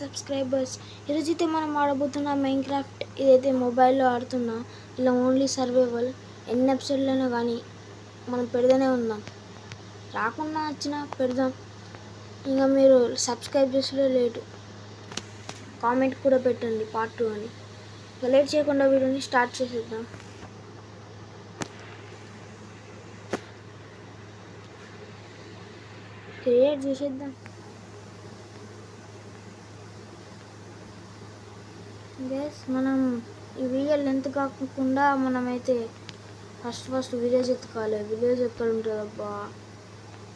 Subscribers ఈరోజు అయితే మనం ఆడబోతున్న మైన్ క్రాఫ్ట్ ఇదైతే మొబైల్లో ఆడుతున్నా ఇలా ఓన్లీ సర్వైవల్ ఎన్ని ఎపిసోడ్లోనో కానీ మనం పెడదానే ఉందాం. రాకుండా వచ్చినా పెడదాం. ఇంకా మీరు సబ్స్క్రైబ్ చేసుడే లేటు. కామెంట్ కూడా పెట్టండి పార్ట్ టూ అని. లేట్ చేయకుండా వీడియోని స్టార్ట్ చేసేద్దాం. క్రియేట్ చేసేద్దాం. గైస్ మనం ఈ వీడియో లెంత్ కాకుండా మనమైతే ఫస్ట్ ఫస్ట్ విలేజ్ ఎత్తుకోవాలి. విలేజ్ ఎక్కడ ఉంటుంది అబ్బా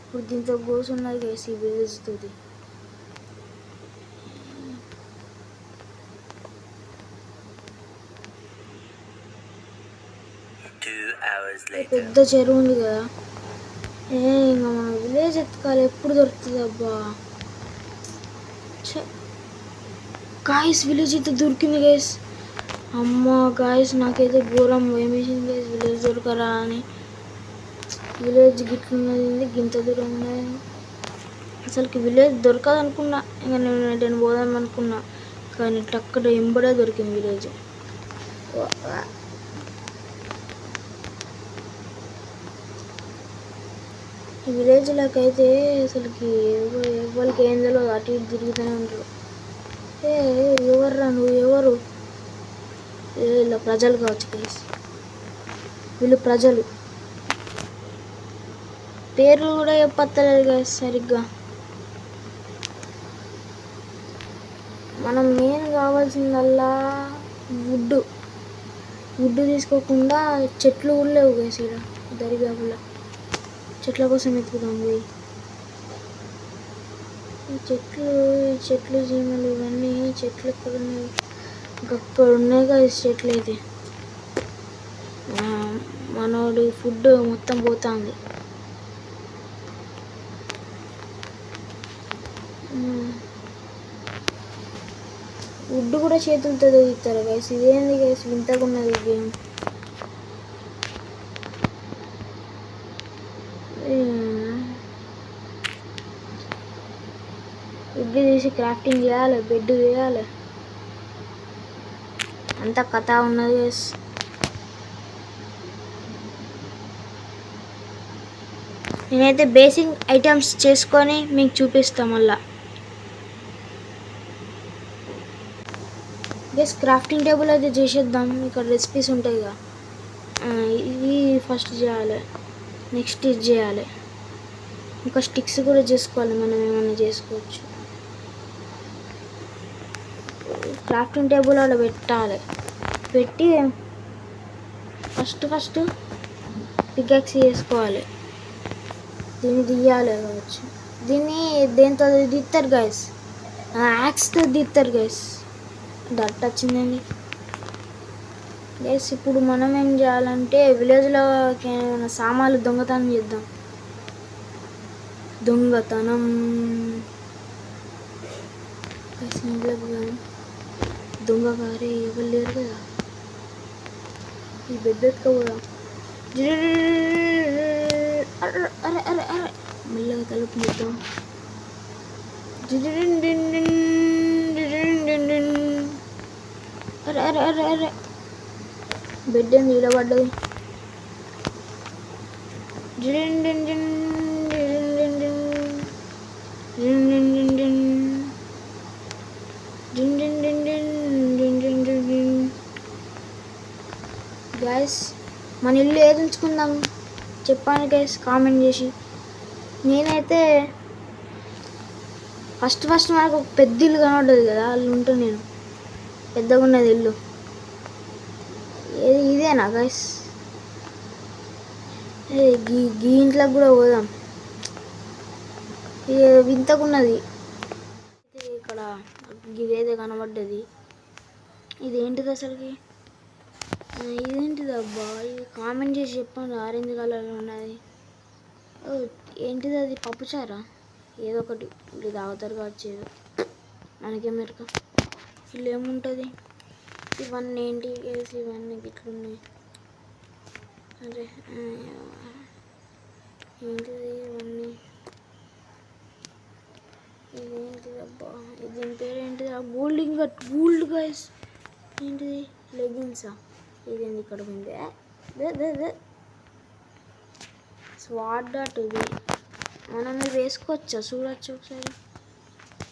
ఇప్పుడు దీంతో గోస్ ఉన్నది గైస్ ఈ విలేజ్ తోటి. Later. పెద్ద చెరువు ఉంది కదా. ఏ ఇంకా మనం విలేజ్ ఎత్తుకోవాలి. ఎప్పుడు దొరుకుతుంది అబ్బా? గాయస్ విలేజ్ అయితే దొరికింది గైస్ అమ్మ గాయస్ నాకైతే ఘోరం భయమేసింది గైస్ విలేజ్ దొరకరా అని. విలేజ్ గిట్లున్నది గింత దూరం ఉన్నది అసలుకి విలేజ్ దొరకదు అనుకున్నా ఇంకా నేను నేను పోదాం అనుకున్నా కానీ టక్కడ ఎంబడే దొరికింది విలేజ్ విలేజ్లోకి అయితే అసలుకి ఎవరికి ఏం తెలియదు అటు ఇటు తిరుగుతూనే ఉంటారు. ఏ ఎవర్రా నువ్వు? ఎవరు? ఏ ఇలా ప్రజలు కావచ్చు ప్లీజ్ వీళ్ళు ప్రజలు. పేర్లు కూడా చెప్పలేదు కదా సరిగ్గా. మనం మెయిన్ కావాల్సిందల్లా వుడ్ వుడ్ తీసుకోకుండా చెట్లు కూడా లేవు కదా ఇక్కడ దరిదాపుల్లో. చెట్ల కోసం ఎత్తుకుదాం పోయి. ఈ చెట్లు ఈ చెట్లు చీమలు ఇవన్నీ చెట్లు ఎక్కడ ఉన్నాయి. ఇంకా ఉన్నాయి కదా చెట్లు అయితే. ఆ, మనోడి ఫుడ్ మొత్తం పోతుంది. వుడ్ కూడా చేతులతో తెగిస్తారు గైస్ ఇదేంది గైస్ వింతగా ఉన్నది గేమ్ ఇడ్లీ తీసి క్రాఫ్టింగ్ చేయాలి బెడ్ చేయాలి అంత కథ ఉన్నది నేనైతే బేసిక్ ఐటమ్స్ చేసుకొని మీకు చూపిస్తాం మళ్ళా. గెస్ క్రాఫ్టింగ్ టేబుల్ అయితే చేసేద్దాం. ఇక్కడ రెసిపీస్ ఉంటాయి కదా. ఇది ఫస్ట్ చేయాలి. నెక్స్ట్ ఇది చేయాలి. ఇంకా స్టిక్స్ కూడా చేసుకోవాలి. మనం ఏమైనా చేసుకోవచ్చు. క్రాఫ్టింగ్ టేబుల్ అలా పెట్టాలి. పెట్టి ఫస్ట్ ఫస్ట్ పికాక్స్ చేసుకోవాలి. దీన్ని తీయాలి కావచ్చు. దీన్ని దేంతో తీస్తారు గైస్ యాక్స్తో తీస్తారు గైస్ దట్ వచ్చిందండి. గైస్ ఇప్పుడు మనం ఏం చేయాలంటే విలేజ్లో ఏమైనా సామాన్లు దొంగతనం చేద్దాం. దొంగతనం. ఇంట్లోకి పోయాం. దొంగ గారే ఎవరు లేరు కదా ఈ బెడ్ ఎత్తుకోపోదాం అరే అరే అరే అరే మెల్లగా తలుపు తీద్దాం అరే అరే అరే అరే బెడ్ ఏం నిలబడ్డది గ్యాస్ మన ఇల్లు ఏది ఉంచుకుందాం చెప్పాను గైస్ కామెంట్ చేసి. నేనైతే ఫస్ట్ ఫస్ట్ మనకు ఒక పెద్ద ఇల్లు కనబడదు కదా వాళ్ళు ఉంటే నేను పెద్దగా ఉన్నది ఇల్లు. ఏది ఇదేనా గైస్ ఏ గీ గీ ఇంట్లోకి కూడా పోదాం. ఇది వింతగా ఉన్నది. ఇక్కడ ఇదేదో కనబడ్డది. ఇదేంటిది అసలుకి? అబ్బా ఇది కామెంట్ చేసి చెప్పండి ఆరెంజ్ కలర్లో ఉన్నది. ఓ ఏంటిది అది పప్పుచారా ఏదో ఒకటి ఇది తాగుతారు కావచ్చు ఏదో. మనకేం మెరక. వీళ్ళు ఏముంటుంది? ఇవన్నీ ఏంటి వేసి ఇవన్నీ ఇట్లున్నాయి అరే ఏంటిది ఇవన్నీ? ఇదేంటిది అబ్బా ఇది దీని పేరు ఏంటిది ఆ గోల్డ్ ఇంకా గోల్డ్ గైస్. ఏంటిది? లెగిన్సా ఇదేంది ఇక్కడ ఉంది? స్వాట్ డాట్ ఇది. మనం ఇది వేసుకోవచ్చా? చూడొచ్చు ఒకసారి.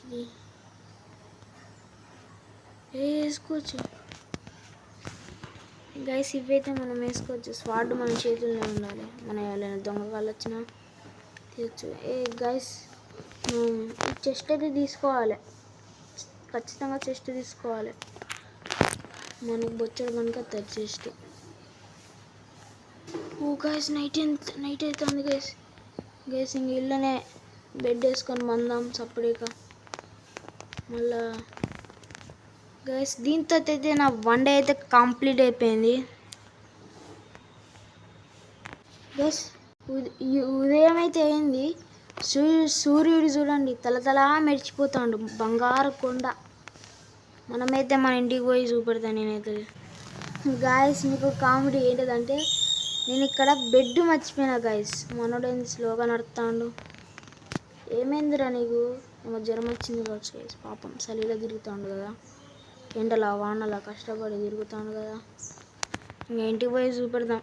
ఇది ఏ వేసుకోవచ్చు? గైస్ ఇవైతే మనం వేసుకోవచ్చు. స్వాడ్ మన చేతుల్లో ఉండాలి. మన ఎవరైనా దొంగకాలు వచ్చినా తీయచ్చు. ఏ గైస్ చెస్ట్ అయితే తీసుకోవాలి. ఖచ్చితంగా చెస్ట్ తీసుకోవాలి. మనకు బొచ్చడు కనుక తెరిచేస్ట్ ఓ గ్యాస్ నైట్ ఎంత నైట్ అవుతుంది గైస్ గైస్ ఇంక ఇళ్ళనే బెడ్ వేసుకొని మందాం సపరేట్గా. మళ్ళా గైస్ దీంతో అయితే నా వన్ డే అయితే కంప్లీట్ అయిపోయింది. గైస్ ఉదయం అయితే అయింది సూర్యుడు సూర్యుడు చూడండి తలతలా మెరిచిపోతాడు బంగారు కొండ. మనమైతే మన ఇంటికి పోయి చూపెడతాను నేనైతే. గాయస్ మీకు కామెడీ ఏంటిదంటే నేను ఇక్కడ బెడ్ మర్చిపోయినా గాయస్ మనోడేంది స్లోగా నడుస్తాడు ఏమైందిరా నీకు? ఏమో జ్వరం వచ్చింది కావచ్చు గాయస్ పాపం చలిలో తిరుగుతాడు కదా. ఎండలా వానలా కష్టపడి తిరుగుతాడు కదా. ఇంకా ఇంటికి పోయి చూపెడదాం.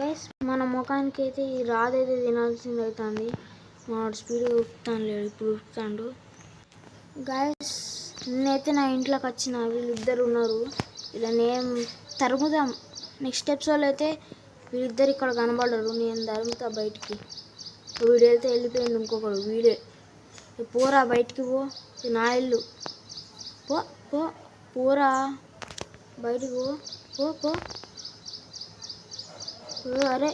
గైస్ మన ముఖానికి అయితే ఈ రాదైతే తినాల్సింది అవుతుంది. మా స్పీడ్గా ఉప్పుతాను లేడు. ఇప్పుడు ఉప్పుతాడు గాయస్ నేనైతే నా ఇంట్లోకి వచ్చిన వీళ్ళిద్దరు ఉన్నారు. ఇలా నేను తరుముదాం నెక్స్ట్ ఎపిసోడ్ అయితే వీళ్ళిద్దరు ఇక్కడ కనబడరు నేను తరుముతా బయటికి. వీడు వెళ్తే వెళ్ళిపోయింది ఇంకొకడు వీడే. పోరా బయటికి పో నా ఇల్లు. పో పో పోరా. బయటికి పో పో పో. అరే.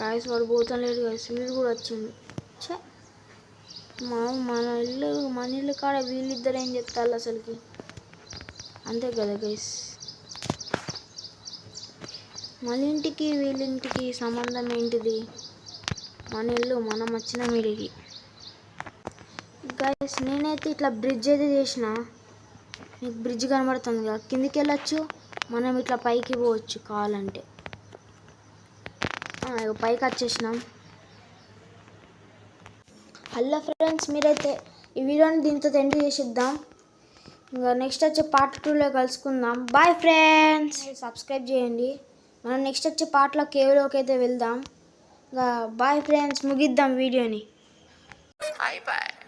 గాయస్ వాడు పోతాం లేడు గాయస్ వీడు కూడా వచ్చింది మా మన ఇల్లు మన ఇల్లు కాడ వీళ్ళిద్దరు ఏం చెప్తారు అసలుకి? అంతే కదా గైస్ మన ఇంటికి వీళ్ళింటికి సంబంధం ఏంటిది? మన ఇల్లు మనం వచ్చిన మీడికి గైస్ నేనైతే ఇట్లా బ్రిడ్జ్ అయితే చేసిన. మీకు బ్రిడ్జ్ కనబడుతుంది కదా కిందికి వెళ్ళొచ్చు మనం ఇట్లా పైకి పోవచ్చు కావాలంటే పైకి వచ్చేసినాం. హలో ఫ్రెండ్స్ మీరైతే ఈ వీడియోని దీంతో ఎండ్ చేసిద్దాం. ఇంకా నెక్స్ట్ వచ్చే పార్ట్ టూలో కలుసుకుందాం. బాయ్ ఫ్రెండ్స్ సబ్స్క్రైబ్ చేయండి. మనం నెక్స్ట్ వచ్చే పార్ట్లో కేవ్లోకి అయితే వెళ్దాం. ఇంకా బాయ్ ఫ్రెండ్స్ ముగిద్దాం వీడియోని. Bye bye.